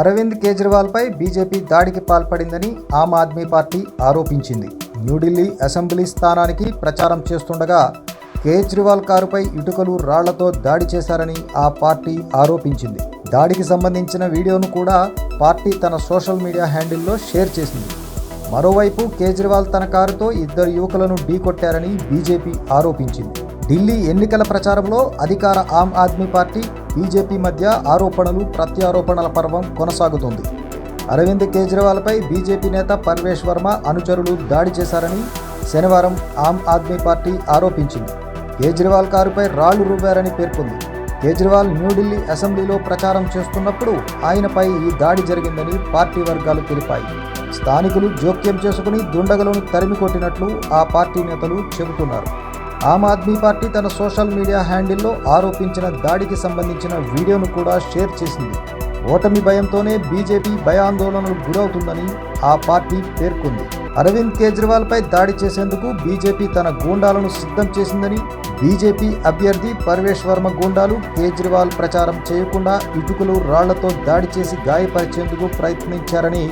Arvind కేజ్రీవాల్పై BJP దాడికి పాల్పడిందని ఆమ్ Aadmi party ఆరోపించింది. New Delhi assembly స్థానానికి ప్రచారం చేస్తుండగా కేజ్రీవాల్ కారుపై ఇటుకలు రాళ్ళతో దాడి చేశారని ఆ పార్టీ ఆరోపించింది. దాడికి సంబంధించిన వీడియోను కూడా పార్టీ తన సోషల్ మీడియా హ్యాండిల్లో షేర్ చేసింది. మరోవైపు కేజ్రీవాల్ తన కారుతో ఇద్దరు యువకులను ఢీకొట్టారని బీజేపీ ఆరోపించింది. ఢిల్లీ ఎన్నికల ప్రచారంలో అధికార ఆమ్ ఆద్మీ పార్టీ బీజేపీ మధ్య ఆరోపణలు ప్రత్యారోపణల పర్వం కొనసాగుతుంది. అరవింద్ కేజ్రీవాల్పై బీజేపీ నేత పర్వేష్ వర్మ అనుచరులు దాడి చేశారని శనివారం ఆమ్ ఆద్మీ పార్టీ ఆరోపించింది. కేజ్రీవాల్ కారుపై రాళ్ళు రువ్వారని పేర్కొంది. కేజ్రీవాల్ న్యూఢిల్లీ అసెంబ్లీలో ప్రచారం చేస్తున్నప్పుడు ఆయనపై ఈ దాడి జరిగిందని పార్టీ వర్గాలు తెలిపాయి. స్థానికులు జోక్యం చేసుకుని దుండగలను తరిమి కొట్టినట్లు ఆ పార్టీ నేతలు చెబుతున్నారు. ఆమ్ ఆద్మీ పార్టీ తన సోషల్ మీడియా హ్యాండిల్లో ఆరోపించిన దాడికి సంబంధించిన వీడియోను కూడా షేర్ చేసింది. ఓటమి భయంతోనే బీజేపీ భయాందోళనలకు గురవుతుందని ఆ పార్టీ పేర్కొంది. అరవింద్ కేజ్రీవాల్పై దాడి చేసేందుకు బీజేపీ తన గూండాలను సిద్ధం చేసిందని బీజేపీ అభ్యర్థి పర్వేష్ వర్మ గూండాలు కేజ్రీవాల్ ప్రచారం చేయకుండా ఇటుకలు రాళ్ళతో దాడి చేసి గాయపరిచేందుకు ప్రయత్నించారని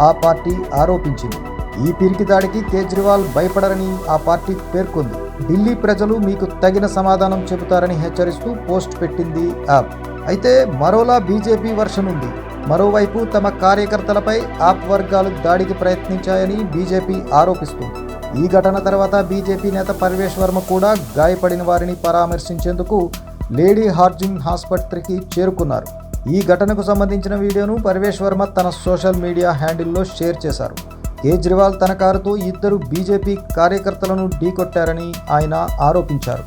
ఆ పార్టీ ఆరోపించింది. ఈ పిరికి దాడికి కేజ్రీవాల్ భయపడరని ఆ పార్టీ పేర్కొంది. ఢిల్లీ ప్రజలు మీకు తగిన సమాధానం చెబుతారని హెచ్చరిస్తూ పోస్ట్ పెట్టింది యాప్. అయితే మరోలా బీజేపీ వర్షన్ ఉంది. మరోవైపు తమ కార్యకర్తలపై ఆప్ వర్గాలు దాడికి ప్రయత్నించాయని బీజేపీ ఆరోపిస్తుంది. ఈ ఘటన తర్వాత బీజేపీ నేత పర్వేష్ వర్మ కూడా గాయపడిన వారిని పరామర్శించేందుకు లేడీ హార్జింగ్ ఆసుపత్రికి చేరుకున్నారు. ఈ ఘటనకు సంబంధించిన వీడియోను పర్వేష్ వర్మ తన సోషల్ మీడియా హ్యాండిల్లో షేర్ చేశారు. కేజ్రీవాల్ తన కారుతో ఇద్దరు బీజేపీ కార్యకర్తలను ఢీకొట్టారని ఆయన ఆరోపించారు.